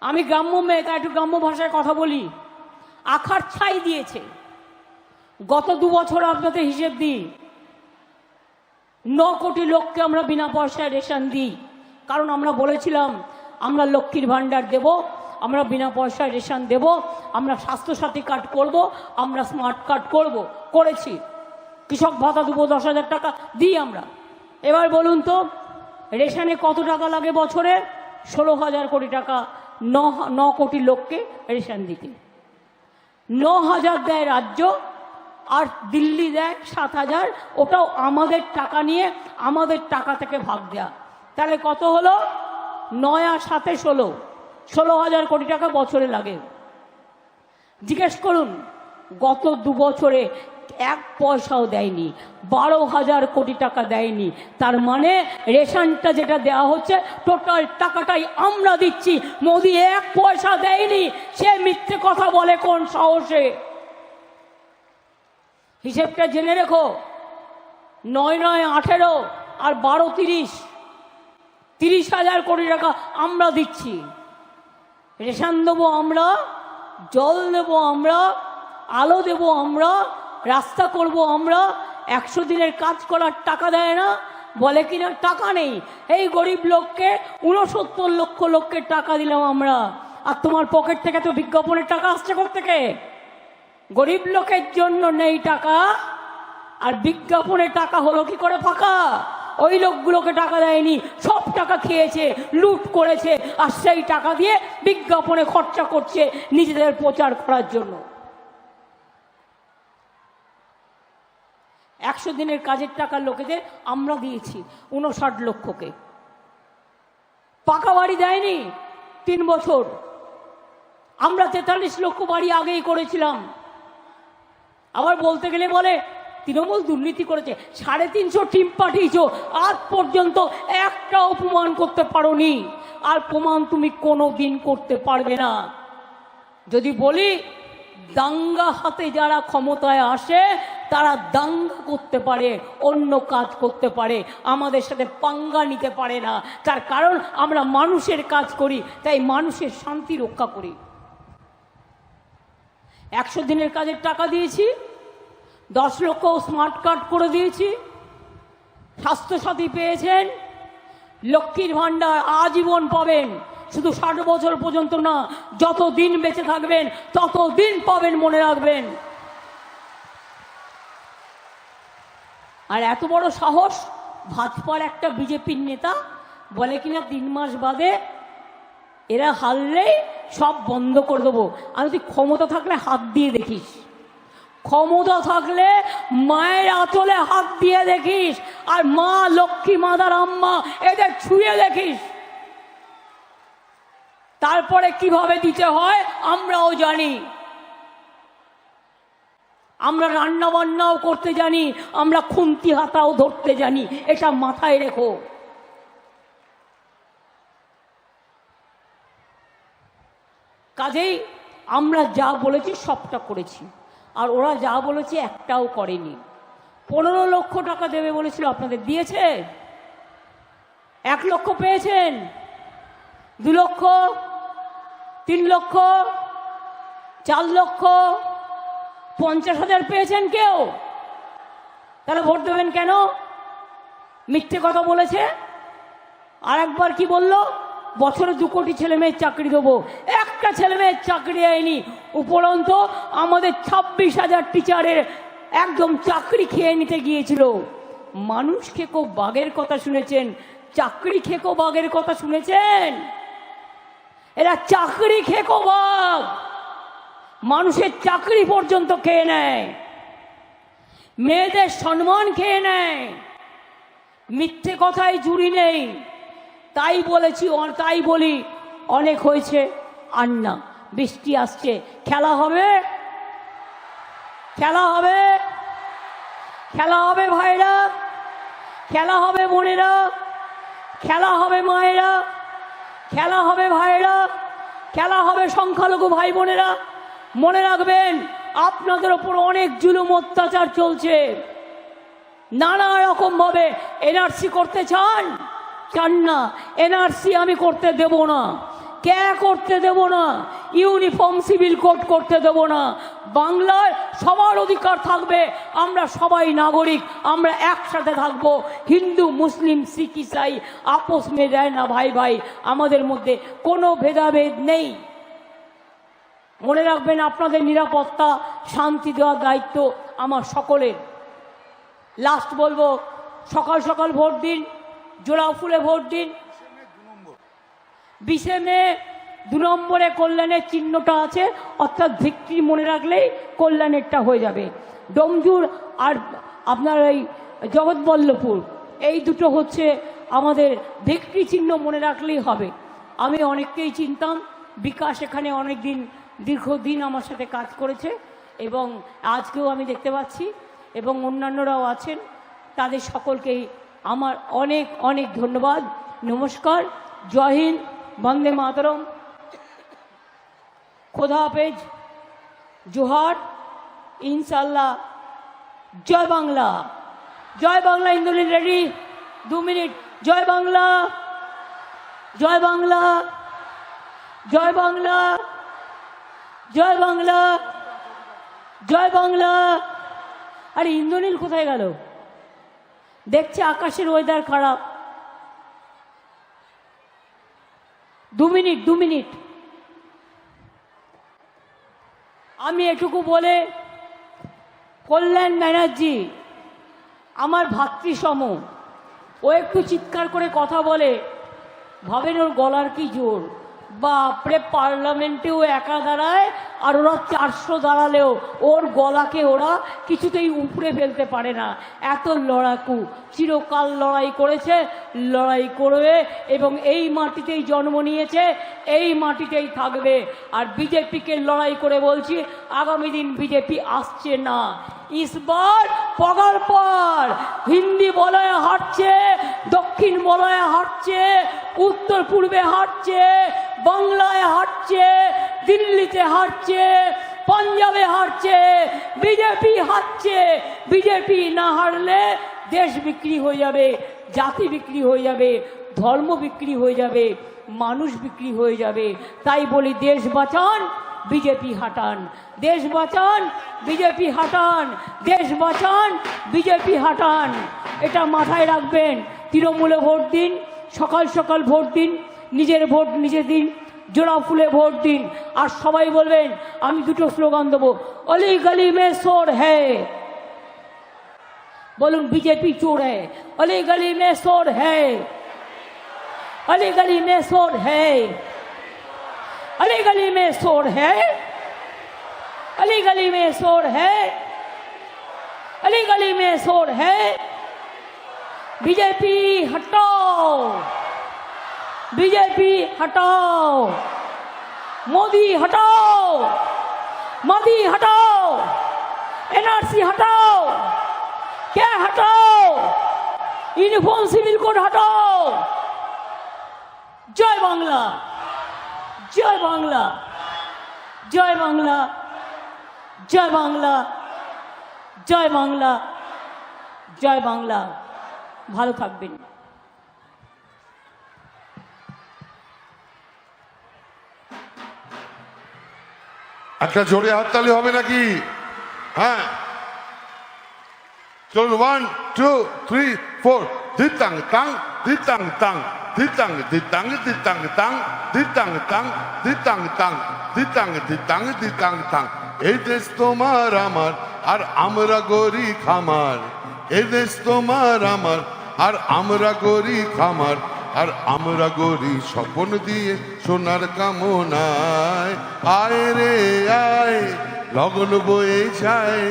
আমি গ্রাম্য মেয়ে, তাই একটু গ্রাম্য ভাষায় কথা বলি। আখার ছাই দিয়েছে। গত দু বছর আপনাদের হিসেব দিই। ন কোটি লোককে আমরা বিনা পয়সায় রেশন দিই। কারণ আমরা বলেছিলাম, আমরা লক্ষ্মীর ভাণ্ডার দেব, আমরা বিনা পয়সায় রেশন দেব, আমরা স্বাস্থ্যসাথী কার্ড করব, আমরা স্মার্ট কার্ড করব, করেছি। কৃষক ভাতা দেবো দশ হাজার টাকা দিই আমরা। এবার বলুন তো, রেশনে কত টাকা লাগে বছরে? ষোলো হাজার কোটি টাকা ন কোটি লোককে রেশন দিতে। ন হাজার দেয় রাজ্য, আর দিল্লি দেয় সাত হাজার। ওটাও আমাদের টাকা নিয়ে, আমাদের টাকা থেকে ভাগ দেয়া। তাহলে কত হলো? নয় আর সাথে ষোলো। ষোলো হাজার কোটি টাকা বছরে লাগে। জিজ্ঞেস করুন, গত দু বছরে এক পয়সাও দেয়নি, বারো হাজার কোটি টাকা দেয়নি। তার মানে রেশনটা যেটা দেওয়া হচ্ছে, টোটাল টাকাটাই আমরা দিচ্ছি। মোদি এক পয়সা দেয়নি, সে মিথ্যে কথা বলে কোন সাহসে? হিসেবটা জেনে রেখো। নয় নয় আঠেরো আর বারো তিরিশ। তিরিশ হাজার কোটি টাকা আমরা দিচ্ছি। রেশন দেবো আমরা, জল দেবো আমরা, আলো দেবো আমরা রাস্তা করব আমরা, একশো দিনের কাজ করার টাকা দেয় না, বলে কিনা টাকা নেই। এই গরিব লোককে উনসত্তর লক্ষ লোককে টাকা দিলাম আমরা। আর তোমার পকেট থেকে তো বিজ্ঞাপনের টাকা আসছে থেকে গরিব লোকের জন্য নেই টাকা, আর বিজ্ঞাপনের টাকা হলো কি করে ফাঁকা? ওই লোকগুলোকে টাকা দেয়নি, সব টাকা খেয়েছে, লুট করেছে, আর সেই টাকা দিয়ে বিজ্ঞাপনে খরচা করছে নিজেদের প্রচার করার জন্য। একশো দিনের কাজের টাকা লোকেদের আমরা দিয়েছি উনষাট লক্ষকে। পাকা বাড়ি দেয়নি তিন বছর। আমরা তেতাল্লিশ লক্ষ বাড়ি আগেই করেছিলাম। আবার বলতে গেলে বলে, তৃণমূল দুর্নীতি করেছে, সাড়ে তিনশো টিম পাঠিয়েছ, আজ পর্যন্ত একটা অপমান করতে পারোনি। আর প্রমাণ তুমি কোনো দিন করতে পারবে না। যদি বলি, দাঙ্গা হাতে যারা ক্ষমতায় আসে তারা দাঙ্গা করতে পারে, অন্য কাজ করতে পারে, আমাদের সাথে পাঙ্গা নিতে পারে না। তার কারণ আমরা মানুষের কাজ করি, তাই মানুষের শান্তি রক্ষা করি। একশো দিনের কাজের টাকা দিয়েছি, দশ লক্ষ স্মার্ট কার্ড করে দিয়েছি, স্বাস্থ্যসাথী পেয়েছেন, লক্ষ্মীর ভাণ্ডার আজীবন পাবেন। শুধু ষাট বছর পর্যন্ত না যত দিন বেঁচে থাকবেন তত দিন পাবেন মনে রাখবেন। আর এত বড় সাহস ভাজপার একটা বিজেপির নেতা বলে কিনা তিন মাস বাদে এরা হারলেই সব বন্ধ করে দেবো। আমি তুই ক্ষমতা থাকলে হাত দিয়ে দেখিস। ক্ষমতা থাকলে মায়ের আঁচলে হাত দিয়ে দেখিস। আর মা, লক্ষ্মী, মাদার আম্মা এদের ছুঁয়ে দেখিস। তারপরে কীভাবে দিতে হয় আমরাও জানি। আমরা রান্না বান্নাও করতে জানি, আমরা খুন্তি হাতাও ধরতে জানি, এটা মাথায় রেখো। কাজেই আমরা যা বলেছি সবটা করেছি, আর ওরা যা বলেছে একটাও করেনি। পনেরো লক্ষ টাকা দেবে বলেছিল, আপনাদের দিয়েছে? এক লক্ষ পেয়েছেন? দু লক্ষ? তিন লক্ষ? চার লক্ষ? পঞ্চাশ হাজার পেয়েছেন কেউ? তাহলে ভোট দেবেন কেন? মিথ্যে কথা বলেছে? আর একবার কি বলল? বছরে দু কোটি ছেলে মেয়ের চাকরি দেবো। একটা ছেলে মেয়ের চাকরি দেয়নি। উপরন্ত আমাদের ছাব্বিশ হাজার টিচারের একদম চাকরি খেয়ে নিতে গিয়েছিল। মানুষ খেকো বাঘের কথা শুনেছেন। চাকরি খেকো বাঘের কথা শুনেছেন? এরা চাকরি খেকো বাঘ। মানুষের চাকরি পর্যন্ত খেয়ে নেয়। মেয়েদের সম্মান খেয়ে নেয়। মিথ্যে কথায় জুড়ি নেই। তাই বলেছি তাই বলি, অনেক হয়েছে। আর না, বৃষ্টি আসছে। খেলা হবে? খেলা হবে? খেলা হবে ভাইরা? খেলা হবে বোনেরা? খেলা হবে মায়েরা? খেলা হবে ভাইরা? খেলা হবে সংখ্যালঘু ভাই বোনেরা মনে রাখবেন, আপনাদের ওপর অনেক জুলুম অত্যাচার চলছে। নানা রকম ভাবে এনআরসি করতে চান? চান না। এনআরসি আমি করতে দেব না। কে করতে দেব না? ইউনিফর্ম সিভিল কোড করতে দেব না। বাংলায় সবার অধিকার থাকবে। আমরা সবাই নাগরিক, আমরা একসাথে থাকব। হিন্দু, মুসলিম, শিখ, ইসাই আপোষ মে যায় না, ভাই ভাই, আমাদের মধ্যে কোনো ভেদাভেদ নেই। মনে রাখবেন আপনাদের নিরাপত্তা, শান্তি দেওয়ার দায়িত্ব আমার সকলের। লাস্ট বলব, সকাল সকাল ভোট দিন, জোড়া ফুলে ভোট দিন। বিশে মে দু নম্বরে কল্যাণের চিহ্নটা আছে, অর্থাৎ ভিক্টরি মনে রাখলেই কল্যাণেরটা হয়ে যাবে। ডোমজুর আর আপনার এই জগৎবল্লভপুর, এই দুটো হচ্ছে আমাদের ভিক্টরি চিহ্ন মনে রাখলেই হবে। আমি অনেককেই চিনতাম, বিকাশ এখানে অনেক দিন দীর্ঘদিন আমার সাথে কাজ করেছে এবং আজকেও আমি দেখতে পাচ্ছি এবং অন্যান্যরাও আছেন। তাদের সকলকেই আমার অনেক অনেক ধন্যবাদ। নমস্কার। জয় হিন্দ। বন্দে মাতরম। খোদা হাফেজ। জোহার। ইনশাল্লাহ জয় বাংলা। জয় বাংলা, ইন্দুলিন রেডি। দু মিনিট। জয় বাংলা। জয় বাংলা। জয় বাংলা। জয় বাংলা। জয় বাংলা। আরে ইন্দ্রনীল কোথায় গেল? দেখছে আকাশের ওয়েদার খারাপ। দু মিনিট দু মিনিট। আমি এটুকু বলে, কল্যাণ ব্যানার্জি, আমার ভাতৃসম ও একটু চিৎকার করে কথা বলে, ভাবেন ওর গলার কি জোর? বাপরে পার্লামেন্টেও একা দাঁড়ায় আর ওরা চারশো দাঁড়ালেও ওর গলাকে ওরা কিছুতেই উপড়ে ফেলতে পারে না। এত লড়াকু। চিরকাল লড়াই করেছে, লড়াই করবে এবং এই মাটিতেই জন্ম নিয়েছে, এই মাটিতেই থাকবে। আর বিজেপিকে লড়াই করে বলছি, আগামী দিন বিজেপি আসছে না। ইসবার পগার পর হিন্দি বলয়ে হাঁটছে, দক্ষিণ বলয়ে হাঁটছে উত্তর পূর্বে হাঁটছে, বাংলায় হাঁটছে দিল্লিতে হারছে, পাঞ্জাবে হারছে, বিজেপি হারছে। বিজেপি না হারলে দেশ বিক্রি হয়ে যাবে, জাতি বিক্রি হয়ে যাবে, ধর্ম বিক্রি হয়ে যাবে, মানুষ বিক্রি হয়ে যাবে। তাই বলি, দেশ বাঁচান, বিজেপি হাঁটান। দেশ বাঁচান, বিজেপি হাঁটান। দেশ বাঁচান, বিজেপি হাঁটান। এটা মাথায় রাখবেন। তৃণমূলে ভোট দিন, সকাল সকাল ভোট দিন, নিজের ভোট নিজে দিন। জোড়া ফুলে ভোট দিন আর সবাই বলবেন আমি দুটো স্লোগান দেবো অলি গলি মে সোর হ্যায় बोलूं बीजेपी चोर है अली गली में शोर है अली गली में शोर है अली गली में शोर है अली गली में शोर है अली गली में शोर है बीजेपी हटाओ বিজেপি হটাও, মোদি হটাও মোদি হটাও, এনআরসি হটাও, কে হটাও, ইউনিফর্ম, সিভিল কোড হটাও। জয় বাংলা জয় বাংলা জয় বাংলা জয় বাংলা জয় বাংলা জয় বাংলা। ভালো থাকবেন। একটা জোরে হাততালি হবে নাকি? হ্যাঁ। চলুন ওয়ান টু থ্রি ফোর দিতাং তাং দিতাং তাং দিতাং দিতাং দিতাং তাং দিতাং তাং দিতাং তাং দিতাং দিতাং দিতাং তাং। এই দেশ তোমার আমার, আর আমরা গরি খামার এই দেশ তোমার আমার, আর আমরা গরি খামার আর আমরা গরি স্বপন দিয়ে সোনার কামনায়। আয় রে আয় লগন বয়ে যায়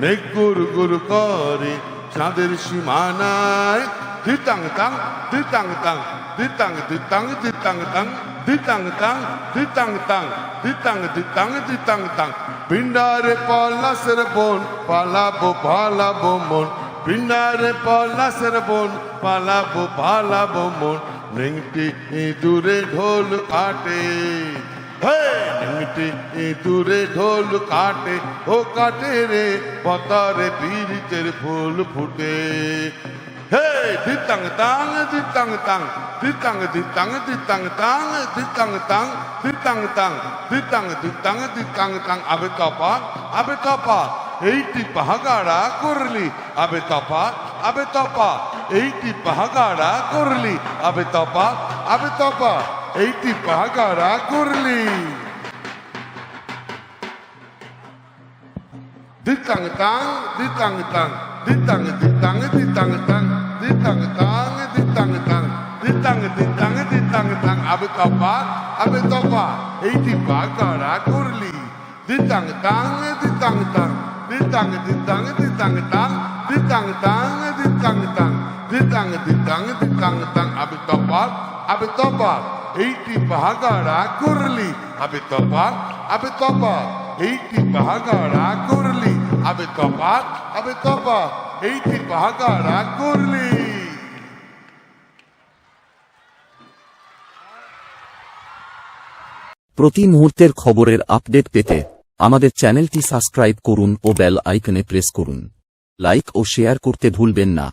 মেঘ গুর গুর করে চাঁদের সীমানায়। দিতাং তাং দিতাং তাং দিতাং দিতাং দিতাং তাং দিতাং তাং দিতাং তাং দিতাং দিতাং দিতাং তাং। পিণ্ডারে পলাশের বোন, পালাবো পালাবো মন। পিণ্ডারে পলাশের বোন, পালাবো পালাবো মন। নেংটি দূরে ঢোল কাটে। নেংটি একটি ঢোল কাটে। ও কাটে রে, পতারে পীড়িতের ফুল ফুটে। হে, দিতাং তাং দিতাং তাং, দিতাং দিতাং দিতাং তাং দিতাং তাং দিতাং তাং, দিতাং দিতাং দিতাং তাং। আবে তপা আবে তপা। এইটি পাহাগাড়া করলি আবে তপা আবে তপা এইটি পাহাগাড়া করলি আবে তপা আবে তপা এইটি পাহাগাড়া করলি Ditang tang, ditang tang, ditang ditang, ditang tang, ditang tang, ditang tang, ditang ditang, ditang tang, abe topa, abe topa, এইটি বাগাড়া করলি ditang tang, ditang tang, ditang ditang, ditang tang, ditang tang, ditang tang, ditang ditang, ditang tang, abe topa, abe topa, এইটি বাগাড়া করলি আবে topa, abe topa, এইটি বাগাড়া করলি আবে তপা আবে তপা এইটি বাগাড়া করলি প্রতি মুহূর্তের খবরের আপডেট পেতে আমাদের চ্যানেলটি সাবস্ক্রাইব করুন ও বেল আইকনে প্রেস করুন। লাইক ও শেয়ার করতে ভুলবেন না।